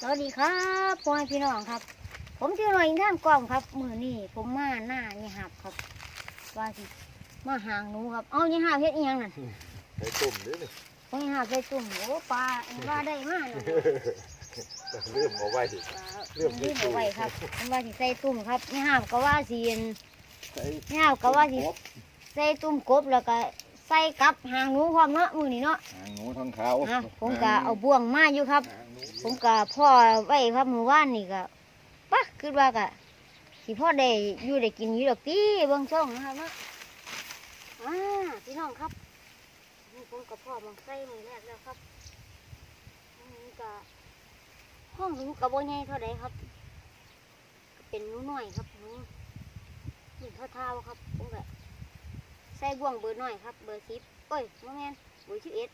สวัสดีครับพ่อแม่พี่น้องครับ ผมชื่อหน่อยท่านกล้องครับ มือนี่ผมมาหน้านี่หับครับ ว่าสิมาหางหนูครับ เอานี่หับเฮ็ดอีหยังนั่นใส่ตุ่มด้วยนี่ผมหับใส่ตุ่มโอ้ปลาว่าได้มากนะเริ่มเอาไว้ดิเรื่องนี่ใส่ตุ่เอามไว้ครับผมว่าสิใส่ตุ่มครับนี่หับก็ว่าสิเย็นใส่นี่หับก็ว่าสิใส่ตุ่มกบแล้วก็ใส่กับหางหนูพร้อมเนาะมือนี่เนาะหางหนูทองขาวอะผมก็เอาบ่วงมาอยู่ครับหางหนู ผมก็พ่อไว้ครับมือว่านนี่ก็ปะคือว่ากะสิพ่อได้อยู่ได้กินอยู่ดอกตีเบิ่งช่องนะครับเนาะอ่าพี่น้องครับนี่ผมกับพ่อมองใส่มือแรกแล้วครับอันนี่ก็ห้องหนูกับโบใหญ่เท่าใดครับ เป็นหนูน้อยครับหนูหนูเท่าๆครับผมก็ใส่บ่วงเบอร์หน้อยครับ เบอร์สิบเอ้ยโมแมนเบอร์สิบเอ็ด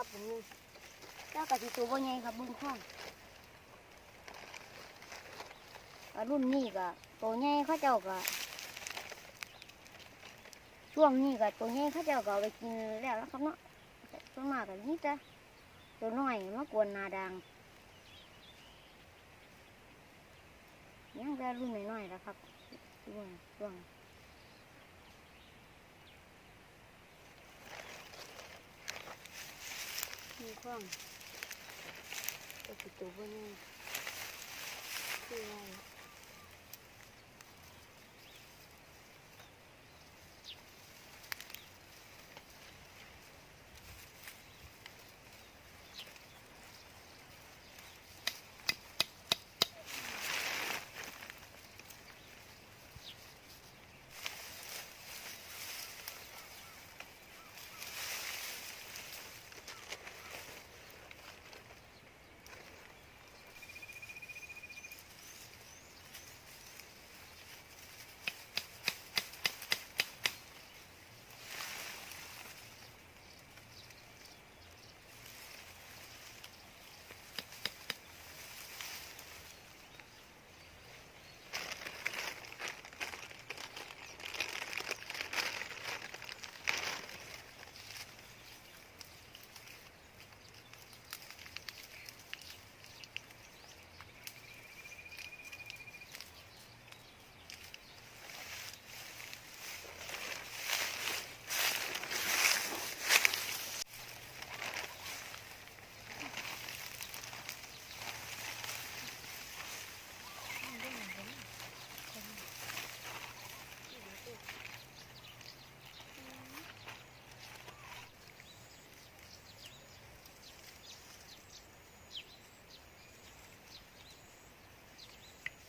ครับผมเจ้ากะทิตัวบ่ใหญ่ครับเบึงข้องรุ่นนี้ก็ตัวใหญ่เขาเจ้าก็ช่วงนี้ก็ตัวใหญ่เขาเจ้าก็ไปกินแล้วนะครับเนาะต่ส่วนมากก็นี่จ้ะตัวน้อยมากวนนาดังยังแต่รุ่นน้อยๆนะครับช่วงช่วง มีข้องก็ติดตัวบนนี้คืออะไร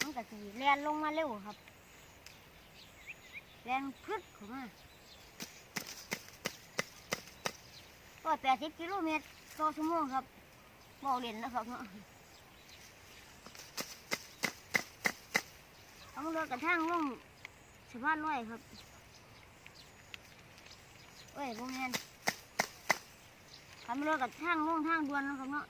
มัน ก็สีแลนลงมาเร็วครับแลนพึดเข้ามาก็แปดสิบกิโลเมตรต่อชั่วโมงครับบอกเล่นนะครับเนาะเอาเรือกระทั่งลงสะพานลอยครับเอ้ยโบแมนทำเรือกระทั่งลงทางด่วนนะครับเนาะ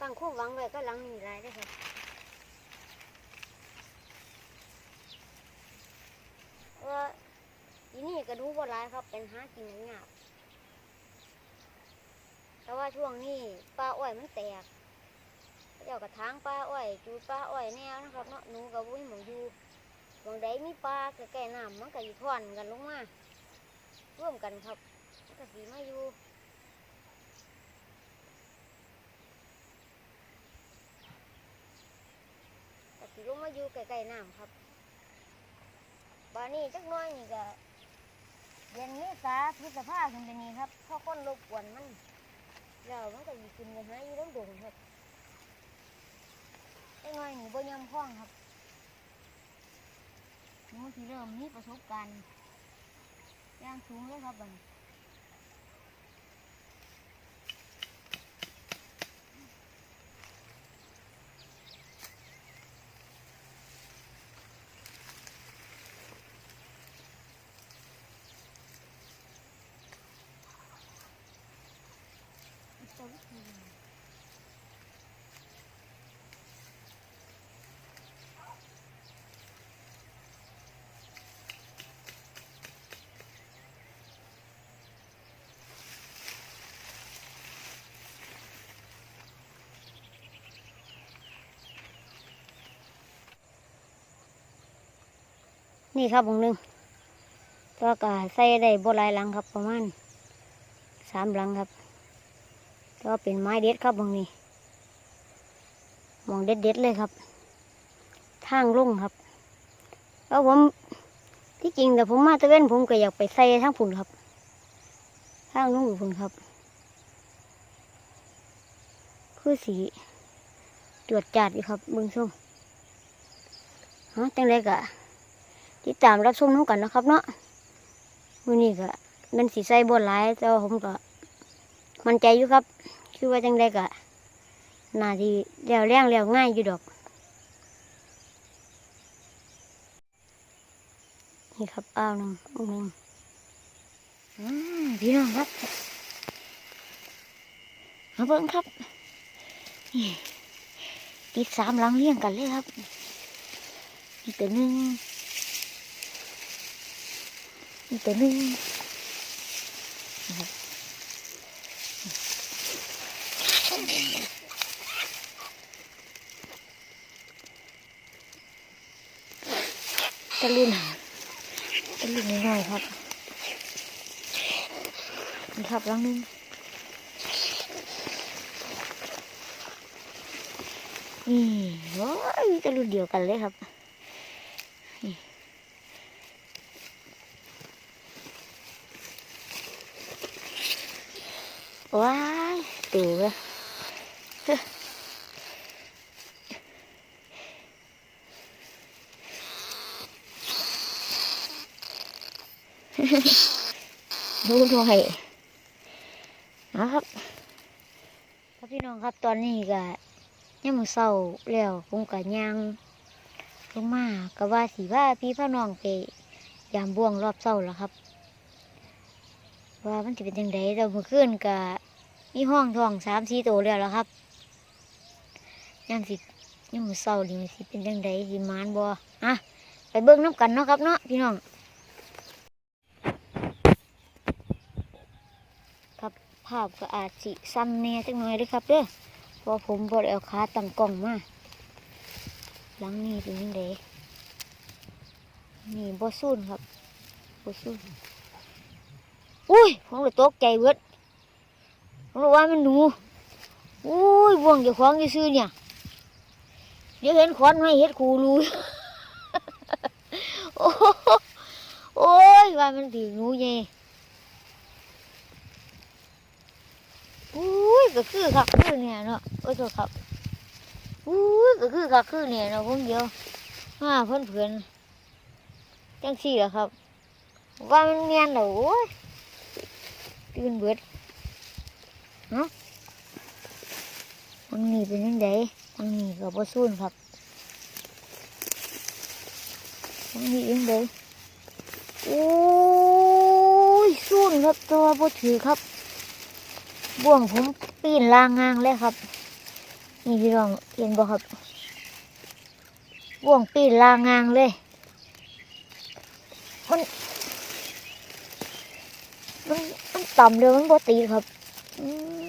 ตั้งคู่วังไว้ก็หลังหนี่ไรได้ค่ะว่าอีนี่ก็ดูบ่ร้ายครับ เป็นหากินยากแต่ว่าช่วงนี้ปลาอ้อยมันแตกเจ้ากระทางปลาอ้อย จูปลาอ้อยแนวนะครับเนาะหนูกับวุ้ยหมูอยู่บางใดมีปลาใกล้ๆน้ำมันก็อยู่ทอนกันลงมาร่วมกันครับมันก็สีมาอยู่ สีลงมาอยู่ใกล้ๆน้ำครับบ้านนี้จักน้อยนี่ก็เดือนเมษาพฤษภาขึ้นไปนี่ครับพราะคนรบกวนมันแล้วมันก็อยู่กินกันหาอยู่ต้องดงครับไอ้น้อยนี่บ่ยำคล้องครับหนูที่เริ่มมีประสบการณ์ย่างสูงเลยครับบัดน นี่ครับวงหนึ่งตัวกาใส่ได้บ่หลายหลังครับประมาณสามหลังครับตัวเป็นไม้เด็ดครับวงนี้มองเด็ดเด็ดเลยครับ ทางลุ่งครับแล้วผมที่จริงแต่ผมมาตะเวนผมก็อยากไปใส่ทางผุนครับทางลุ่งผุนครับ คือสีตรวจจัดอยู่ครับเบื้องส้มฮะจังไรกะ ติดตามรับชมน้องกันนะครับ เนาะมือนี้ก็เป็นสีใสบนหลายแต่ว่าผมก็มันใจอยู่ครับ คือว่าจังไดก็น่าที่เลี้ยวแรงเลี้ยวง่ายอยู่ดอก นี่ครับอ้าวหนึ่งอ้าวหนึ่งอืมพี่น้องครับมาเบิ่งครับนี่ติดสามหลังเลี้ยงกันเลยครับ นี่ตัวหนึ่ง ตัวนึงนะครับตะลุนตะลุนง่ายครับนี่ครับลังนึงนี่โอ้ยตะลุนเดียวกันเลยครับนี่ ว้ายตู่เลยดูหน่อยนะครับครับพี่น้องครับตอนนี้ก็ยังมือเศร้าแล้วผมก็ย่างลงมาก็ว่าสีว่าพี่พ่อน้องไปยามบ่วงรอบเศร้าแล้วครับ ว่ามันจะเป็นยังไงแต่เมื่อคืนก็ มีห้องทองสามสี่ตัวแล้วล่ะครับยังสิยังมือเศร้านี่สิเป็นยังไงสิมานบ่อะไปเบิ้งน้ำกันเนาะครับเนาะพี่น้อง ครับภาพก็อาจสิซ้ำแน่จักหน่อยเลยครับเด้อพราะผมบไดเอาขาตั้งกล้องมาหลังนี้เป็นยังไงนี่บ่สู้นครับบ่สู้นอุ้ยผมเลยตกใจเวิดผม รู้ว่ามันหนูอุ้ยบ่วงเจ้าของซื้อเนี่ย เดี๋ยวเห็นขอนไม่เห็ดคูรูโอ้โอ้ยว่ามันถือหนูไงอุ้ยก็คือคักคือเนี่ยเนาะโอ้ยโทษครับอุ้ยก็คือคักคือเนี่ยเนาะผมเดียวมาเพื่อนเพื่อนจังสี่เหรอครับ ว่ามันเมียนเหรอตื่นเบิด เนาะทางนี้เป็นยังไงทางนี้ก็บ่สูนครับทางนี้ยังไงโอ้ยสูนครับตัวบ่ถือครับ บ่วงผมปีนลางงางเลยครับ นี่พี่น้องเห็นบ่ครับบ่วงปีนลางงางเลย มันมันต่ำเดียมันบ่ตีครับ อืม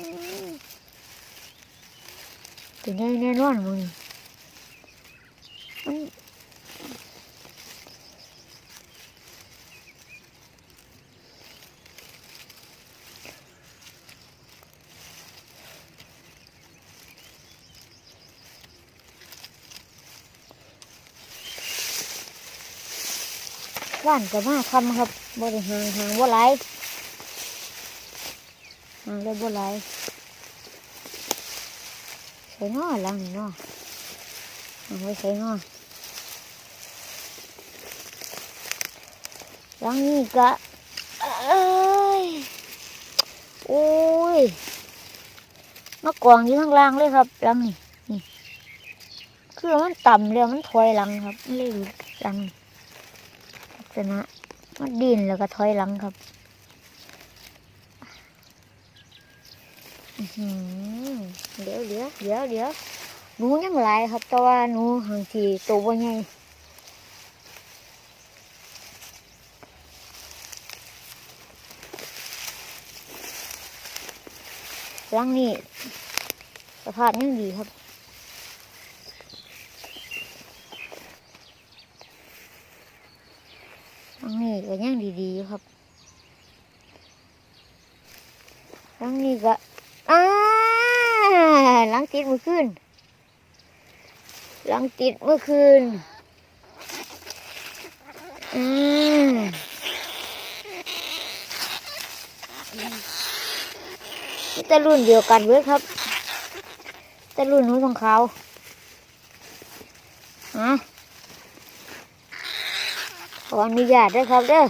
ตัวใหญ่แน่นอนมึงมันว่านก็มาคำครับบ่ได้ห่างห่างบ่หลหางได้บ่หล ส่น้อหลังนี่น้อเอาไว้ใส่น้อหลังนี้ก็เอ้ยโอ้ยมากองอยู่ข้างล่างเลยครับหลังนี่นี่คือมันต่ำแล้วมันถอยหลังครับไมันเลยหลุดหลังนี่ลักษณะมันดินแล้วก็ถอยหลังครับ อือหือ เดี๋ยวเดี๋ยวเดี๋ยวเดี๋ยวหนูยังหลายครับแต่ว่าหนูหางทีโตวบ่ใหญ่หลังนี้สภาพยังดีครับหลังนี้ก็ยังดีๆครับหลังนี้ก็ หลังติดเมื่อคืนหลังติดเมื่อคืน อืมนี่แต่รุ่นเดียวกันเว้ยครับแต่รุ่นนู้นของเขาฮะขออนุญาตด้วยครับเด้อ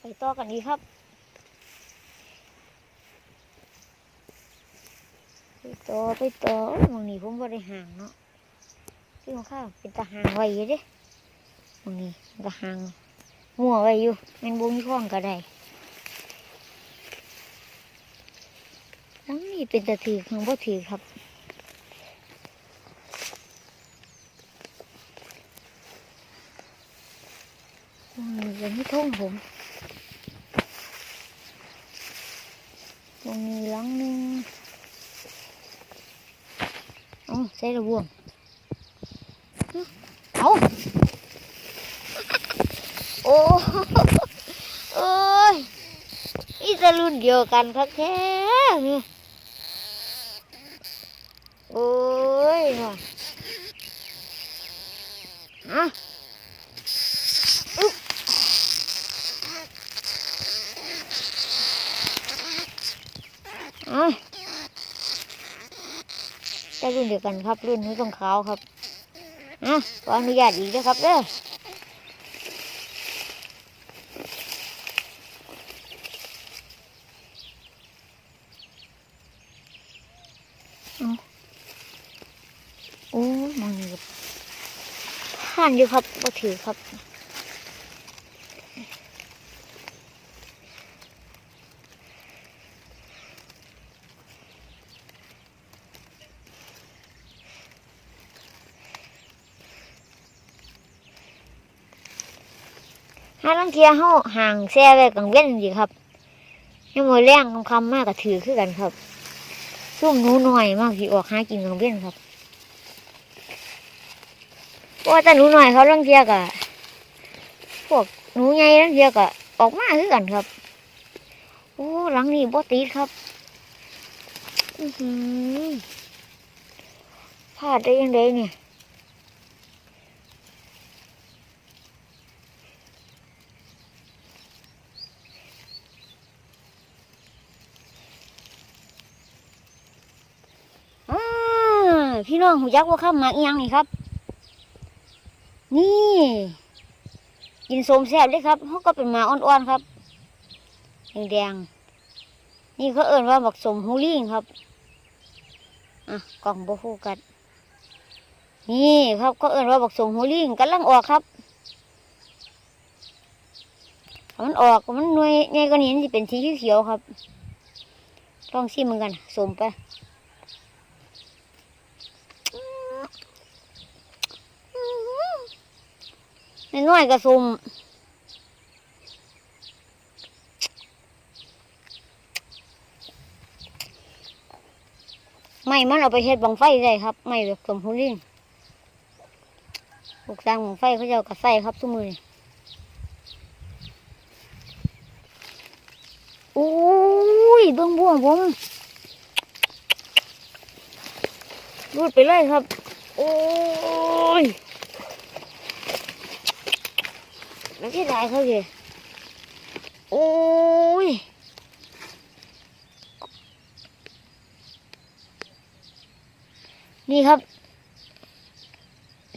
ไปต่อกันดีครับ ไปต่อไปต่อมองนี้ผมบ่ได้ห่างเนาะที่ของข้าวเป็นตาห่างไว้อยู่เด้มองนี้มันก็ห่างมั่วไว้อยู่มันบุมีข้องก็ได้ทั้งนี้เป็นตาถือของบ่ถือครับมองนี้เป็นที่ท่งผมมองนี้หลังนึง เอาใช่ระบวงเอาโอ้โอ้ยอีจะรุ่นเดียวกันครับแท้โอ้ยว่ะอะอึ๊บอะ ได้รุ่นเดียวกันครับ รุ่นนี้ต้องขาวครับอะขออนุญาตอีกนะครับเด้อเอาโอ้มองนี่ครับห่านอยู่ครับก็ถือครับ ห้าลังเทียเฮาห่างแซ่ไว้กังเว้นสิครับยังมือแรงคำคำมากกับถือคือกันครับซุ่มหนูหน่อยมากที่ออกหากินกังเว้นครับเพราะว่าแต่หนูหน่อยเขาลังเทียกะพวกหนูใหญ่ลังเทียกะออกมาคือกันครับโอ้หลังนี้บ่ติดครับอือหือพลาดได้ยังไงเนี่ย อ่าพี่ น้องหูยักว่าข้ามมาอียังนี่ครับ นี่กินโสมแซ่บเลยครับเขาก็เป็นหมาอ่อนๆครับแดงๆนี่เขาเอิ่นว่าบักสมฮูลิงครับอะกล่องโบโฟกัสนี่ครับก็เอิ่นว่าบักสมฮูลิงกำลังออกครับมันออกมันหน่วยใหญ่กว่านี้นจะเป็นสีเขียวครับลองชิมเหมือนกันสมไป น้อยกระซุมไม่มันเอาไปเฮ็ดบังไฟได้ครับ ไม่แบบสมพูลินปลูกสร้างบังไฟเขาจะกระใส่ครับทุกมืออุ้ยเบิ้งบัวผมรูดไปเลยครับ โอ้ย แล้วที่ไหนเขาเลยโอ้ยนี่ครับ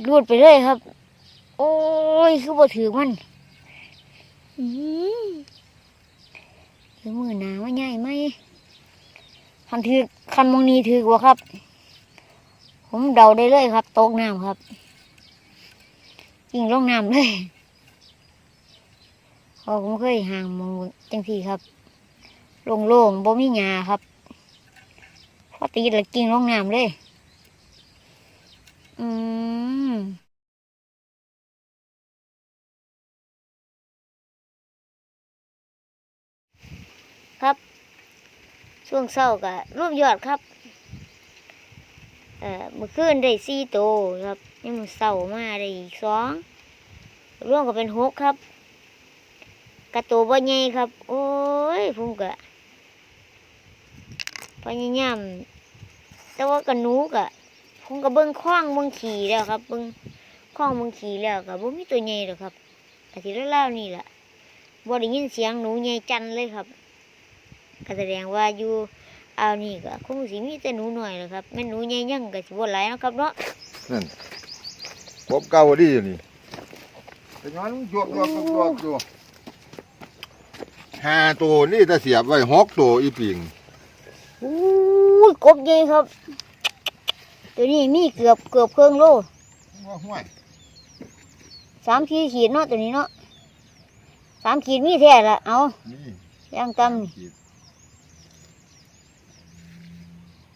รูดไปเลยครับ โอ้ย คือบ่ถือมันอืมถือมือหนาว่าใหญ่ไหมคันถือคันมองนีถือกว่าครับ ผมเดาได้เลยครับ ตกน้ำครับยิงลงน้ำเลยเพอผมเคยห่างมองจังทีครับโล่งๆบ่มีหญ้าครับพอตีแล้วกิ่งลงน้ำเลย อืมครับ ช่วงเศร้าก็รวบยอดครับ เอ่อมื่อคืนได้สี่โตครับยังมือเศร้ามาได้อีกสองร่วมก็เป็นหกครับ กระโตวบ่ใหญ่ครับ โอ้ยผมก็พยายามแต่ว่ากระหนูก็ผมก็เบิ้งคล้องเบิ้งขี่แล้วครับ เบิ้งคล้องเบิ้งขี่แล้วก็บ่มีตัวใหญ่หรอกครับอาทิตย์เล่าวๆนี่แหละบ่ได้ยินเสียงหนูใหญ่จันเลยครับก็แสดงว่าอยู่เอาวนี่ก็คงสิมีแต่หนูหน่อยแหละครับแม่นหนูใหญ่ยังก็สิบ่หลายเนาะครับเนาะนั่นกบเก่าดีอยู่นี่แต่ย้อนจวกจวกจวกจวกจวก ห้าตัวนี่ถ้าเสียบไว้หกตัวอีปิงอู้ยกบใหญ่ครับ ตัวนี้มีเกือบเกือบครึ่งโลว่าห้วยสามขีดขีดเนาะตัวนี้เนาะสามขีดมีแท้ละเอานี่ย่างตำนี่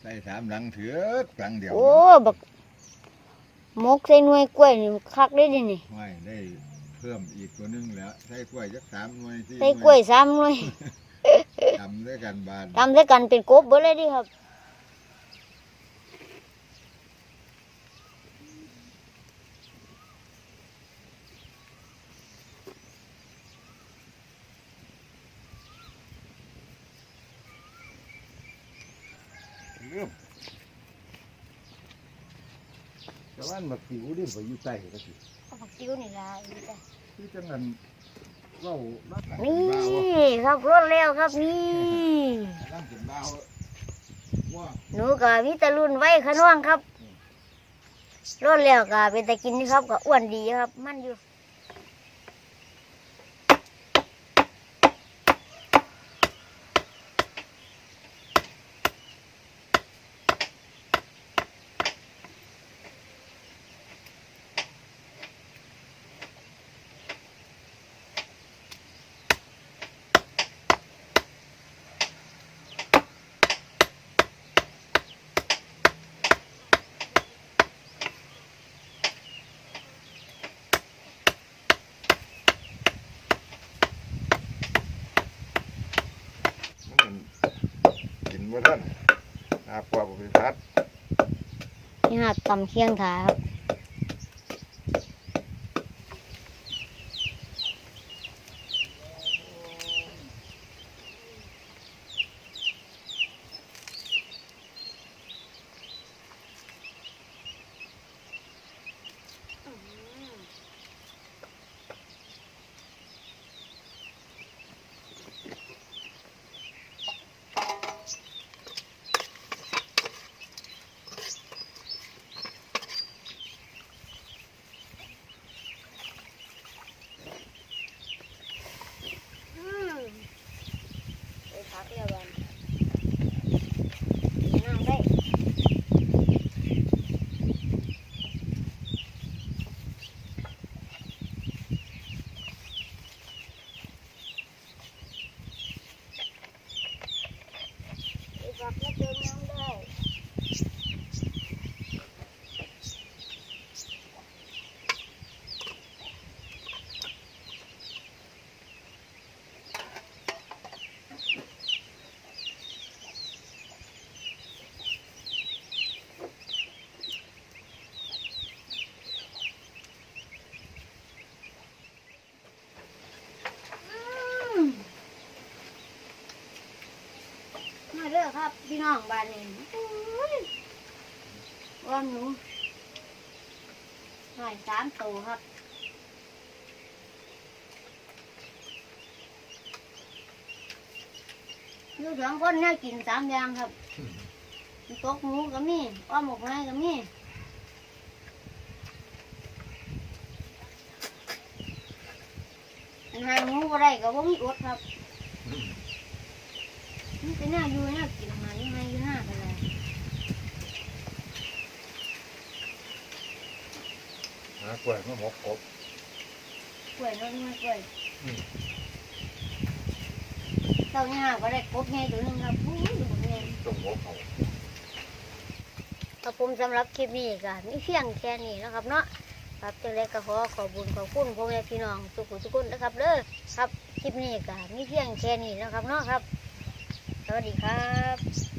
ใส่สามหลังเถือหลังเดียวโอ้บักมกใส่หน่วยกล้วยนี่คักได้ดินี่ห้วยได้ เพิ่มอีกตัวหนึงแล้วใส่กล้วยจักสามหน่วยสี่ใส่กล้วยสามหน่วยทำด้วยกันบานทำด้วยกันเป็นกบเบิดเลยดิครับเริ่มแต่ว่ามันผิวนี่ไปอยู่ใต้ก็สิ เอาผักติ้วนี่ละที่จังนั้นเล่าบ้านหลังนี่บ้าวครับรถแล้วครับนี่หลังเป็นบ้าวว่าหนูกับมิตรรุ่นไว้ขน้องครับรถแล้วก็เป็นตะกินนี่ครับก็อ้วนดีครับ มันอยู่ มัน กินว่าท่านอาปอบไปพัดนี่ครับตำเคียงถาครับ น้องบ้านนี้โอ้ยอ้อมหนูหน่อยสามตัวครับอยู่สองคนเนี่ยกินสามอย่างครับตกหมูก็มีอ้อมหมกไม้ก็มีหางหมูก็ได้ก็บ่มีอดครับนี่เป็นหน้าอยู่หน้ากินหาอยู่ให้อยู่หน้าไปเลย หากล้วยมาหมกกบกล้วยน้อยไม่กล้วยอืมเจ้าเนี่ยก็ได้กบไงตัวหนึงครับอู้ยกบไงต้องหมกเขาครับผมสำหรับคลิปนี้ก็มีเพียงแค่นี้นะครับเนาะครับจังไดก็ขอขอบคุญขอบคุณพ่อแม่พี่น้องทุกคนทุกคนนะครับเด้อครับคลิปนี้ก็มีเพียงแค่นี้นะครับเนาะครับ สวัสดีครับ